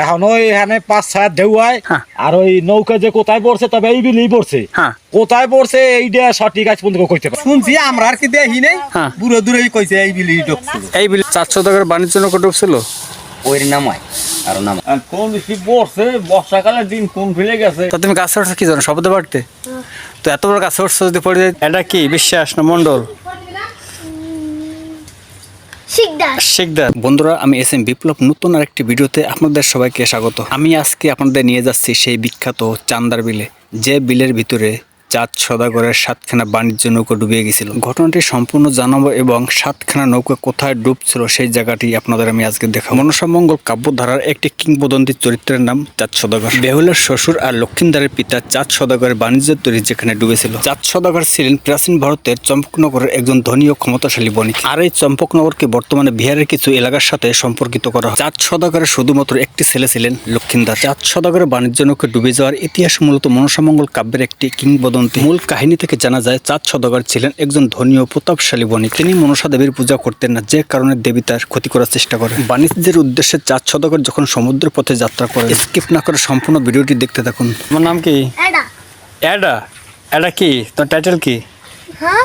এখন ওই এখানে পাঁচ ছয় ঢেউ হয়। হ্যাঁ। আর ওই নৌকা যে কোথায় পড়ছে তবে এই বিলেই পড়ছে। হ্যাঁ। কোথায় পড়ছে এইটা সঠিক আজ পর্যন্ত কইতে পারে শুনছি আমরা আর কি দেখি নাই। হ্যাঁ। বুড়ো দূরেই কইছে এই বিলি ঢুকছিল এই বিল চারশো টাকার বাণিজ্য নৌকা ডুবছিল? ওই নামায় আর নামায় আর কোন বেশি পড়ছে বর্ষাকালের দিন কোন ফেলে গেছে? তা তুমি গাছে উঠছো কি জানো শব্দ বাড়তে তো এত বড় গাছে উঠছো যদি পড়ে যায় এটা কি বিশ্বাস না মন্ডল বন্ধুরা, আমি এস এম বিপ্লব, নতুন আরেকটি ভিডিওতে আপনাদের সবাইকে স্বাগত। আমি আজকে আপনাদের নিয়ে যাচ্ছি সেই বিখ্যাত চান্দার বিলে। যে বিলের ভিতরে চাঁদ সদাগরের সাতখানা বাণিজ্য নৌকা ডুবিয়ে গেছিল। ঘটনাটি সম্পূর্ণ জানাব এবং সাতখানা নৌকা কোথায় ডুবছিল সেই জায়গাটি আপনাদের আমি আজকে দেখাবো। মনসামঙ্গল কাব্যধারার একটি কিংবদন্তি চরিত্রের নাম চাঁদ সদাগর। বেহুলার শ্বশুর আর লক্ষিন্দারের পিতা চাঁদ সদাগরের বাণিজ্য তৈরি যেখানে ডুবেছিল। চাঁদ সদাগর ছিলেন প্রাচীন ভারতের চম্পকনগরের একজন ধনী ও ক্ষমতাশালী বণিক। আর এই চম্পকনগরকে বর্তমানে বিহারের কিছু এলাকার সাথে সম্পর্কিত করা হয়। চাঁদ সদাগরের শুধুমাত্র একটি ছেলে ছিলেন লক্ষিন্দার। চাঁদ সদাগরের বাণিজ্য নৌকে ডুবে যাওয়ার ইতিহাস মূলত মনসামঙ্গল কাব্যের একটি কিংবদন্তি মূল কাহিনী থেকে জানা যায় চাঁদ সদাগর ছিলেন একজন ধনী ও প্রতাপশালী বণিক। তিনি মনসা দেবীর পূজা করতেন না যে কারণে দেবী তার ক্ষতি করার চেষ্টা করে বাণিজ্যের উদ্দেশ্যে চাঁদ সদাগর যখন সমুদ্র পথে যাত্রা করে স্কিপ না করে সম্পূর্ণ ভিডিওটি দেখতে থাকুন। আমার নাম কি? অ্যাডা। অ্যাডা? কি? তোর টাইটেল কি? হ্যাঁ?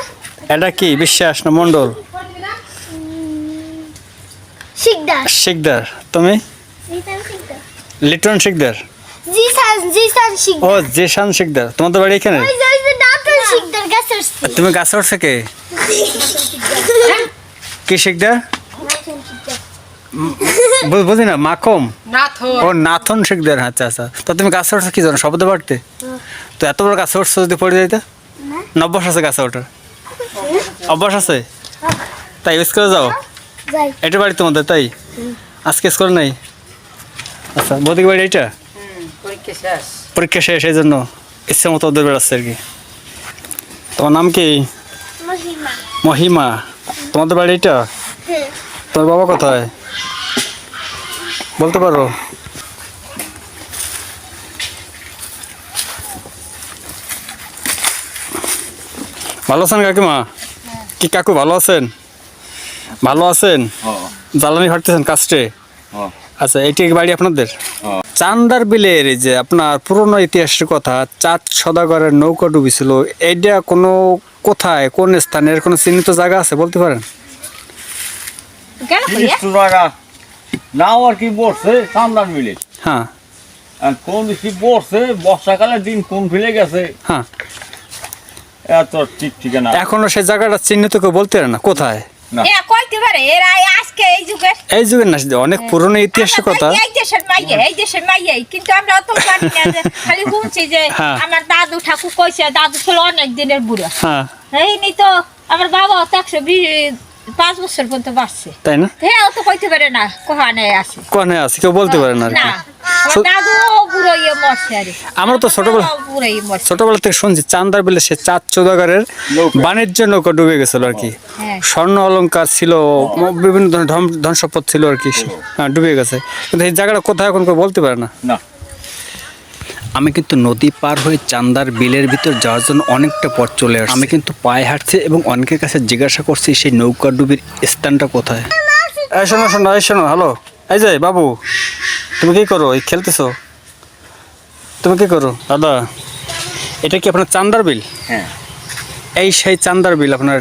অ্যাডা কি? বিশ্বাস না মন্ডল শিকদার। শেখদার তুমি? লিটন শেখদার জিসান জিসান ও শিকদার। তোমাদের বাড়ি এখানে? ওই যে ওই যে ডাক্তার শিকদার গাছের তুমি গাছে উঠছে কে? কি শেখদার বু- বুঝি না মাখম? ও নাথন শেখদার আচ্ছা আচ্ছা। তো তুমি গাছে উঠছো কি জানো শব্দ বাড়তে? তো এত বড় গাছে উঠছো যদি পড়ে যাইতে? না। অভ্যাস আছে গাছে ওঠার? অভ্যাস আছে? তাই স্কুলে যাও? যাই। এটা বাড়ি তোমাদের তাই? আজকে স্কুল নাই? আচ্ছা বৌদিকে বাড়ি এইটা? পরীক্ষা শেষ। এই জন্য ইচ্ছে মতো ওদের বেড়াচ্ছে আর কি। তোমার নাম কি? মহিমা। মহিমা। তোমাদের বাড়ি এইটা? হ্যাঁ। তোমার বাবা কোথায়? বলতে পারো। ভালো আছেন কাকিমা? কি কাকু ভালো আছেন? ভালো আছেন? জ্বালানি ঘাটতেছেন কাস্টে হ্যাঁ। আচ্ছা এইটি কি বাড়ি আপনাদের? হ্যাঁ। চান্দার বিলের যে আপনার পুরনো ইতিহাসের কথা চাঁদ সদাগরের নৌকা ডুবিছিল এইটা কোনো কোথায় কোন স্থানে এর কোনো চিহ্নিত জায়গা আছে বলতে পারেন? নাও আর কি হ্যাঁ। আর কোন বেশি পড়ছে বর্ষাকালের দিন কোন ফেলে গেছে? হ্যাঁ। এত ঠিক ঠিকানা। এখনও সেই জায়গাটা চিহ্নিত কেউ বলতে পারে না কোথায়? না। এরা আজকে এই যুগের এই যুগের না অনেক পুরনো ইতিহাসের কথা এই দেশের মাইয়ে এই দেশের মাইয়ে কিন্তু আমরা অত জানি না খালি শুনছি যে হ্যাঁ। আমার দাদু ঠাকুর কইছে দাদু ছিল অনেক দিনের বুড়ো। হ্যাঁ। এই নি তো আমার বাবা একশো পাঁচ বছর পর্যন্ত বাঁচছে। তাই না? হ্যাঁ ও তো কইতে পারে না কোহানে আছে। কোনে আছে কেউ বলতে পারে না না। আমার তো ছোটবেলা ছোটবেলা থেকে শুনছি চান্দার বিলে সে চাঁদ চৌদাগরের বাণিজ্য নৌকা ডুবে গেছিল আর কি। হ্যাঁ। স্বর্ণ অলংকার ছিল বিভিন্ন ধরনের ধন- ধন ছিল আর কি হ্যাঁ ডুবে গেছে। কিন্তু এই জায়গাটা কোথায় এখন কেউ বলতে পারে না। না। আমি কিন্তু নদী পার হয়ে চান্দার বিলের ভিতর যাওয়ার জন্য অনেকটা পথ চলে আসছি। আমি কিন্তু পায়ে হাঁটছি এবং অনেকের কাছে জিজ্ঞাসা করছি সেই নৌকা ডুবির স্থানটা কোথায়? এই শোনো শোনো এই শোনো হ্যালো এই যে বাবু। তুমি কি করো? এই খেলতেছো? তুমি কি করো? দাদা এটা কি আপনার চান্দার বিল? হ্যাঁ। এই সেই চান্দার বিল আপনার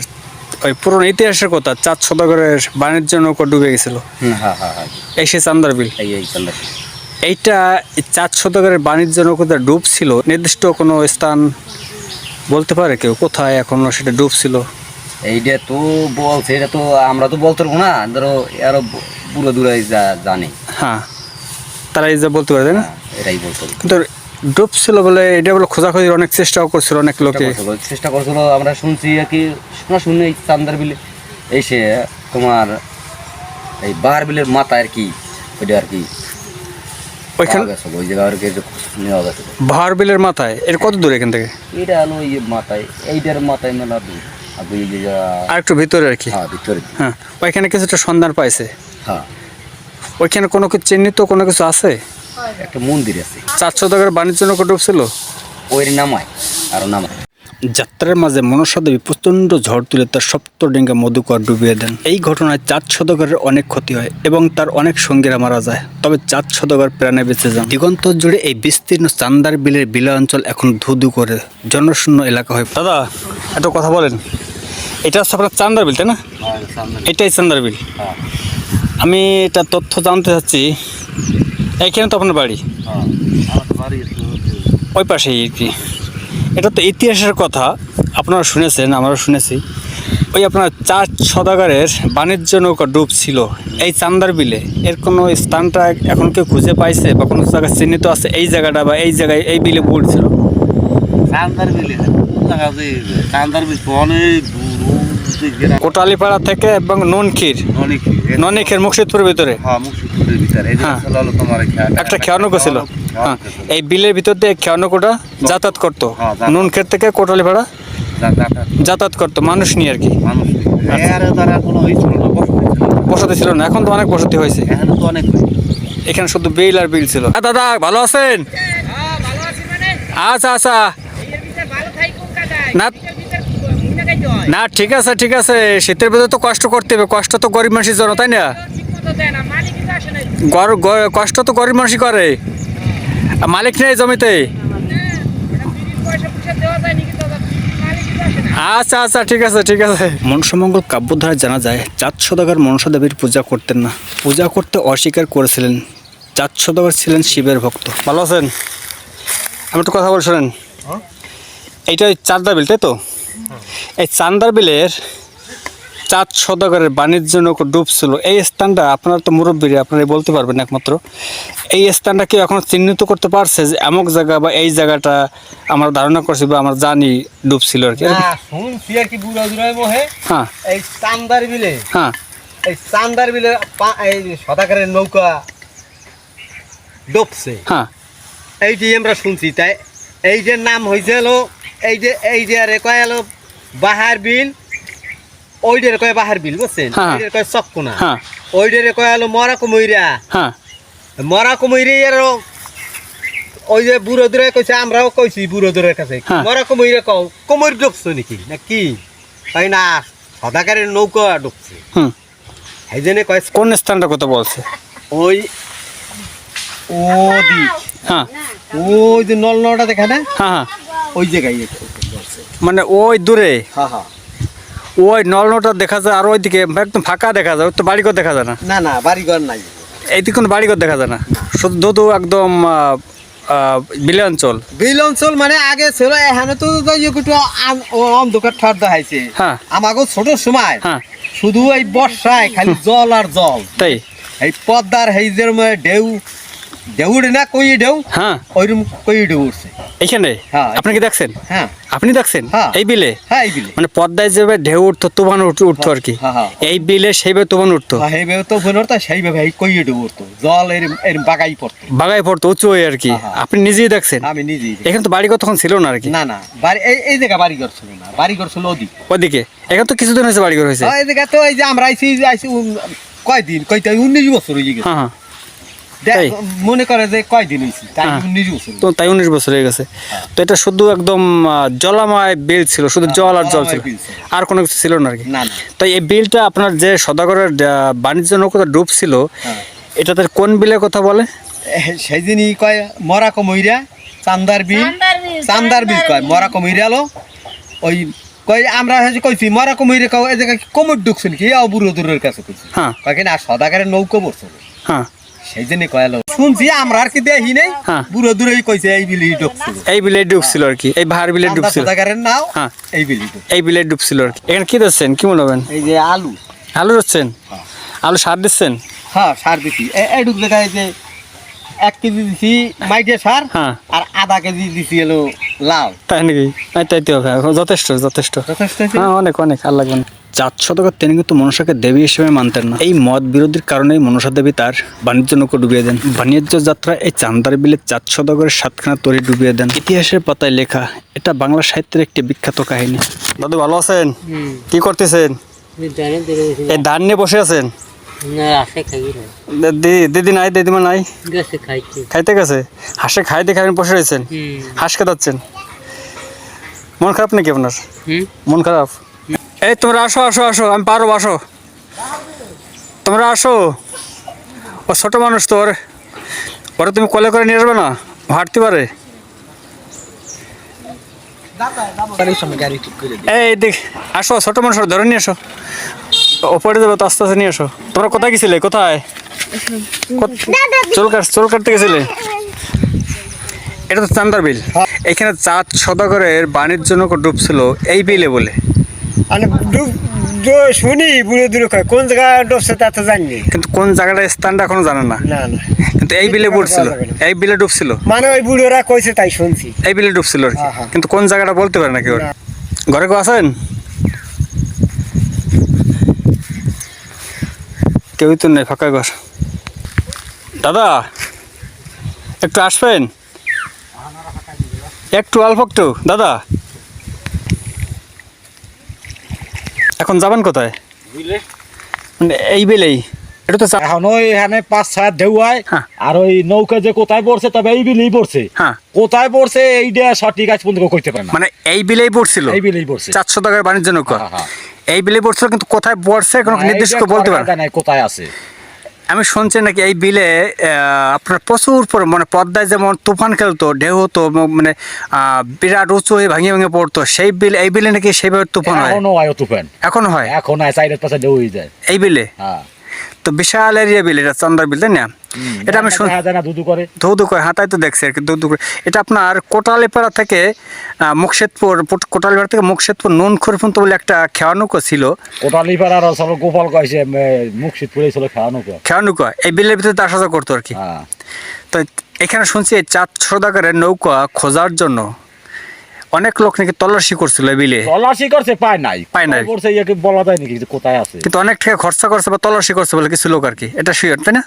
ওই পুরনো ইতিহাসের কথা চাঁদ সদাগরের বাণিজ্য নৌকা ডুবে গেছিল। হ্যাঁ হ্যাঁ হ্যাঁ এই সেই চান্দার বিল। এই এই চান্দা এইটা এই চাঁদ সদাগরের বাণিজ্য নৌকাতে ডুবছিল? নির্দিষ্ট কোনো স্থান বলতে পারে কেউ? কোথায় এখনও সেটা ডুবছিল? এইটা তো বলছে এটা তো আমরা তো বলতে পারব না। ধরো আরও পুরো দূরে যা- জানে। হ্যাঁ। তারা এই যে বলতে পারে না? এটাই বলতে। কিন্তু ডুবছিল বলে এটা বলে খোঁজাখুঁজির অনেক চেষ্টাও করছিল অনেক লোকে চেষ্টা করছিল- আমরা শুনছি আর কি শোনা শুনি এই চান্দার বিলে এসে তোমার এই বার বিলের মাথা আর কি ওইটা আর কি ওইখানে ওই জায়গা আর কি নেওয়া গেছে ভার বিলের মাথায়? এর কত দূর এখান থেকে? এটা হলো মাথায় এইটার মাথায় মেলা দূর যে যা- আর একটু ভিতরে আর কি। হ্যাঁ ভিতরে। হ্যাঁ ওইখানে কিছুটা সন্ধান পাইছে। হ্যাঁ। ওইখানে কোনো কিছু চিহ্নিত কোনো কিছু আছে? একটা মন্দির আছে। চার সদাগরের বাণিজ্য নৌকা ডুবছিল ওই নামায় আরও নামায় যাত্রার মাঝে মনসা দেবী প্রচণ্ড ঝড় তুলে তার সপ্তডিঙ্গা মধুকর ডুবিয়ে দেন। এই ঘটনায় চাঁদ সদগরের অনেক ক্ষতি হয় এবং তার অনেক সঙ্গীরা মারা যায়। তবে চাঁদ সদগর প্রাণে বেঁচে যান। দিগন্ত জুড়ে এই বিস্তীর্ণ চান্দার বিলের বিলা অঞ্চল এখন ধুধু করে জনশূন্য এলাকা হয় দাদা এত কথা বলেন। এটা হচ্ছে আপনার চান্দার বিল তাই না? এটাই চান্দার বিল। আমি এটা তথ্য জানতে চাচ্ছি। এইখানে তো আপনার বাড়ি? ওই পাশেই আর কি। এটা তো ইতিহাসের কথা আপনারা শুনেছেন আমরাও শুনেছি। ওই আপনার চার সদাগারের বাণিজ্য নৌকা ডুব ছিল এই চান্দার বিলে। এর কোনো স্থানটা এখন কেউ খুঁজে পাইছে বা কোনো জায়গায় চিহ্নিত আছে? এই জায়গাটা বা এই জায়গায় এই বিলে পড়ছিল? চান্দার বিলে চান্দার বিল অনেক দূর কোটালীপাড়া থেকে এবং ননক্ষীর অনেক ননিক্ষের মুর্শিদপুরের ভিতরে? হ্যাঁ মুর্শিদপুরের ভিতরে। এই যে হ্যাঁ। হলো তোমার একটা খেয়ানৌকো ছিল। হ্যাঁ। এই বিলের ভিতর দিয়ে খেয়ানৌকোটা যাতায়াত করতো। হ্যাঁ, যাতায়াত। নুনক্ষেত থেকে কোটালীপাড়া যাতায়াত যাতায়াত করতো মানুষ নিয়ে আর কি। মানুষ এর দ্বারা কোনো হয়েছিল না বসতি ছিল না। এখন তো অনেক বসতি হয়েছে। এখানে অনেক এখানে শুধু বিল আর বিল ছিল। দাদা ভালো আছেন? আচ্ছা আচ্ছা। না না ঠিক আছে ঠিক আছে শীতের ভিতরে তো কষ্ট করতে হবে কষ্ট তো গরিব মানুষের জন্য তাই না? গর- কষ্ট তো গরিব মানুষই করে। মালিক নেই জমিতে? আচ্ছা আচ্ছা ঠিক আছে ঠিক আছে। মনসামঙ্গল কাব্যধারা জানা যায় চাঁদ সদাগর মনসা দেবীর পূজা করতেন না। পূজা করতে অস্বীকার করেছিলেন। চাঁদ সদাগর ছিলেন শিবের ভক্ত। ভালো আছেন? আমি একটু কথা বল শোনেন। এইটা ওই চাঁদা বিল তাই তো? এই চান্দার বিলের চাঁদ সদাগরের বাণিজ্য নৌকো ডুবছিল এই স্থানটা আপনারা তো মুরব্বীরা আপনারা বলতে পারবেন একমাত্র। এই স্থানটা কেউ এখন চিহ্নিত করতে পারছে যে এমক জায়গা বা এই জায়গাটা আমরা ধারণা করছি বা আমরা জানি ডুবছিল আর কি। শুনছি আর কি বুড়া হ্যাঁ। এই চান্দার বিলে হ্যাঁ। এই চান্দার বিলে এই সদাকারের নৌকা ডুবছে। হ্যাঁ। এইটি আমরা শুনছি তাই এই যে নাম হয়েছে হলো এই যে এই যে আরে কয় হলো বাহার বিল? ওইটারে কয় বাহার বিল বুঝছেন? হ্যাঁ। কয় চক্কুনা। হ্যাঁ। ওইটারে কয় হলো মরা কুমইরা। হ্যাঁ। মরা কুমইরি আর ওই যে বুড়ো দূরে কইছে আমরাও কইছি বুড়ো দূরের কাছে। মরা কুমইরে কও কুমইর ডুবছো নাকি? না কি? তাই না সদাকারের নৌকা ডুবছে এই জন্য কয় কোন স্থানটা কথা বলছে? ওই ও দিক হ্যাঁ। ওই যে নল নটা দেখা না হ্যাঁ হ্যাঁ। ওই জায়গায় মানে ওই দূরে? হ্যাঁ হ্যাঁ। ওই নলনটা দেখা যায় আর ওইদিকে একদম ফাঁকা দেখা যায় ওই তো বাড়িঘর দেখা যায় না? না না বাড়িঘর নাই। এইদিকে কোনো বাড়িঘর দেখা যায় না? শুধু ধুধু একদম আহ, আহ, বিল অঞ্চল? মানে আগে ছিল এখানে তো একটু অন্ধকার ঠার দেখাইছে। হ্যাঁ। আমাকে ছোট সময়। হ্যাঁ। শুধু এই বর্ষায় খালি জল আর জল। তাই? এই পদ্মার এই যে ঢেউ না কই হ্যাঁ। ওইরকম কই ঢেউ উঠছে। এইখানে? হ্যাঁ। আপনি কি দেখছেন? হ্যাঁ। আপনি দেখছেন? হ্যাঁ। এই বিলে? হ্যাঁ এই বিলে। মানে পদ্মায় যেভাবে ঢেউ উঠতো তুফান উঠ- উঠতো আর কি। হ্যাঁ, হ্যাঁ। এই বিলে সেইভাবে তুফান উঠতো। হ্যাঁ, সেইভাবে এই কই উঠতো। জল এর এর বাগাই পড়তো। বাগায় পড়তো উঁচু হয়ে আর কি। আপনি নিজেই দেখছেন? আমি নিজেই এখানে তো বাড়িঘর তখন ছিল না আর কি? না না। বাড়ি এই এই জায়গা বাড়িঘর ছিল না। বাড়িঘর ছিল ওদিক। ওদিকে? এখানে তো কিছুদিন হয়েছে বাড়ি ঘর হয়েছে। হ্যাঁ, এই জায়গা তো এই যে আমরা আইসি উম, কয়দিন? কয়টা উনিশ বছর হয়ে গেছে। হ্যাঁ? মনে করে যে কয়দিন হয়েছি? তাই হ্যাঁ। উনিশ বছর তো তাই উনিশ বছর হয়ে গেছে। তো এটা শুধু একদম জলাময় বিল ছিল শুধু জল আর জল ছিল। আর কোনো কিছু ছিল না আর কি। তো এই বিলটা আপনার যে সদাগরের বাণিজ্য নৌকাটা ডুবছিল হ্যাঁ। এটাতে কোন বিলের কথা বলে? সেই দিনই কয় মরা কমইরা চান্দার বিল। চান্দার বিল, কয় মরা কমইরা লো। ওই কই আমরা কইছি মরা কমইরে কও এই জায়গায় কোমর ঢুকছেন কি? আও বুড়ো দূরের কাছে কইছি। হ্যাঁ। কয় কিনা সদাগারের নৌকো বসছে। হ্যাঁ। সেই জন্য কয় লো শুনছি আমরা আর কি দেখি নাই। হ্যাঁ। বুড়ো দূরেই কইছে এই বিলি ঢুকছে এই বিলে ডুবছিল আর কি। এই বাহার বিলে ডুবছিল। নাও হ্যাঁ। এই বিলি। এই বিলে ডুবছিল আর কি। এখানে কি দিচ্ছেন? কি মনে হবেন এই যে আলু। আলু দিচ্ছেন? আলু সার দিচ্ছেন? হ্যাঁ সার দিছি। এ- এইটুক জায়গায় যে এক কেজি দিছি মাইটে সার হ্যাঁ। আর আধা কেজি দিছি এলো লাউ। তাই নাকি? এই তাই তো যথেষ্ট যথেষ্ট। যথেষ্ট হ্যাঁ অনেক অনেক। আর লাগবে না। চাঁদ শতকের তিনি কিন্তু মনসাকে দেবী হিসেবে মানতেন না। এই মত বিরোধীর কারণেই মনসা দেবী তার বাণিজ্য নৌকো ডুবিয়ে দেন। বাণিজ্য যাত্রা এই চান্দার বিলে চাঁদ শতকের সাতখানা তরি ডুবিয়ে দেন। ইতিহাসের পাতায় লেখা এটা বাংলা সাহিত্যের একটি বিখ্যাত কাহিনী। দাদু ভালো আছেন? কি করতেছেন? এই ধান নিয়ে বসে আছেন? দিদি নাই দিদিমা নাই? গেছে খাইতে খাইতে গেছে? হাঁসে খাই দেখে আপনি বসে রয়েছেন? হাঁস খেতাচ্ছেন? মন খারাপ নাকি আপনার? মন খারাপ? এই তোমরা আসো আসো আসো আমি পারো আসো। তোমরা আসো। ও ছোট মানুষ তোর। ওরা তুমি কলে করে নিয়ে আসবে না? হাঁটতে পারে। এই দেখ আসো ছোট মানুষ ধরে নিয়ে এসো ওপরে যাবে তো আস্তে আস্তে নিয়ে এসো তোমরা কোথায় গেছিলে? কোথায়? চুল কাট চুল কাটতে গেছিলে? এটা তো চান্দার বিল এখানে চাঁদ সদাগরের বাণিজ্য নৌকো ডুবছিল এই বিলে বলে। মানে শুনি বুড়ো দূরে কয় কোন জায়গা ডুবছে তা তো জানি। কিন্তু কোন জায়গাটা স্থানটা এখনও জানে না। না না। কিন্তু এই বিলে পড়ছিল এই বিলে ডুবছিল। মানে ওই বুড়োরা কইছে তাই শুনছি। এই বিলে ডুবছিল আর কি। হ্যাঁ, হ্যাঁ। কিন্তু কোন জায়গাটা বলতে পারে না। কেউ ঘরে কেউ আছেন? কেউই তো নেই ফাঁকা ঘর। দাদা একটু আসবেন? একটু অল্প একটু দাদা। এখন যাবেন কোথায়? মানে এই বেলেই। এটা তো এখন ওই এখানে পাঁচ ছয় ঢেউ হয়। আর ওই নৌকা যে কোথায় পড়ছে তবে এই বিলেই পড়ছে। হ্যাঁ। কোথায় পড়ছে এইটা সঠিক আজ পর্যন্ত কইতে পারে না। মানে এই বিলেই পড়ছিল? এই বিলেই পড়ছে। চারশো টাকার বাণিজ্য নৌকা। হ্যাঁ, হ্যাঁ। এই বিলে পড়ছিল কিন্তু কোথায় পড়ছে কোনো নির্দিষ্ট বলতে পারে কোথায় আছে? আমি শুনছি নাকি এই বিলে আহ, আপনার প্রচুর পরে মানে পদ্মায় যেমন তুফান খেলতো ঢেউ হতো মানে বিরাট উঁচু হয়ে ভাঙিয়ে ভাঙে পড়তো সেই বিল এই বিলে নাকি সেইভাবে তুফান হয়? এখনও হয় তুফান। এখন হয়? এখন হয় চাইরের পাশে ঢেউ হয়ে যায়। এই বিলে? হ্যাঁ। তো বিশাল এরিয়া বিল এটা চন্দার বিল তাই না? এটা আমি করে। ধৌধু করে হাতায় তো দেখছি আর কি ধৌধু করে। এটা আপনার কোটালীপাড়া থেকে মুকশেদপুর পুট- থেকে মুকশেদপুর নুন পর্যন্ত বলে একটা খেওয়া নৌকো ছিল। কোটালি পাড়ার সব গোপাল কয়েছে মুখশিত পড়ে ছিল খাওয়ানো কয়। খেওয়া নৌকা এই বিলের ভিতরে আসা যাওয়া করতো আর কি। হ্যাঁ। তো এখানে শুনছি চাঁদ সদাগরের নৌকা খোঁজার জন্য। অনেক লোক নাকি তল্লাশি করছিল বিলে। তল্লাশি করছে পায় নাই। পায় নাই। কোথায় পড়ছে ইয়ে বলা যায় নাকি যে কোথায় আছে। কিন্তু অনেক টাকা খরচা করছে বা তল্লাশি করছে বলে কিছু লোক আর কি। এটা শিওর তাই না?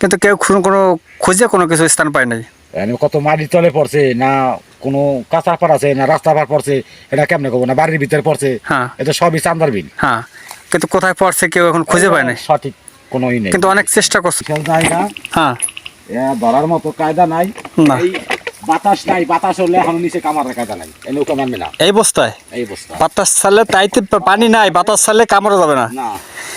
কিন্তু কেউ কোনো খুঁজে কোনো কিছু স্থান পায় নাই। কত মাটি তলে পড়ছে না কোনো কাঁচা পার আছে না রাস্তা পার পড়ছে এটা কেমনে কব? না বাড়ির ভিতরে পড়ছে হ্যাঁ। এটা সবই চান্দার বিল। হ্যাঁ কিন্তু কোথায় পড়ছে কেউ এখন খুঁজে পায় নাই। সঠিক কোনো ই নেই। কিন্তু অনেক চেষ্টা করছে। কেউ নাই না। হ্যাঁ। এ ধরার মতো কায়দা নাই। না। বাতাস নাই বাতাস হলে এখন নিচে এই নৌকা মানবে না। এই বস্তায় এই অবস্থা। বাতাস ছাড়লে তাইতে পানি নাই বাতাস ছাড়লে কামড়া যাবে না। না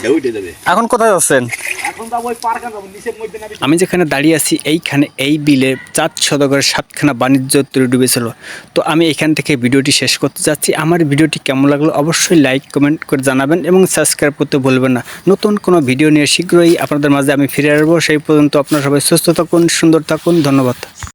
ঢেউ উঠে যাবে। এখন কোথায় যাচ্ছেন? এখন যাব ওই পার্কে যাব নিচের মধ্যে নামি আমি যেখানে দাঁড়িয়ে আছি এইখানে এই বিলে চাঁদ সদাগরের সাতখানা বাণিজ্য তৈরি ডুবেছিল তো আমি এখান থেকে ভিডিওটি শেষ করতে যাচ্ছি। আমার ভিডিওটি কেমন লাগল অবশ্যই লাইক কমেন্ট করে জানাবেন এবং সাবস্ক্রাইব করতে ভুলবেন না। নতুন কোনো ভিডিও নিয়ে শীঘ্রই আপনাদের মাঝে আমি ফিরে আসব। সেই পর্যন্ত আপনারা সবাই সুস্থ থাকুন সুন্দর থাকুন ধন্যবাদ।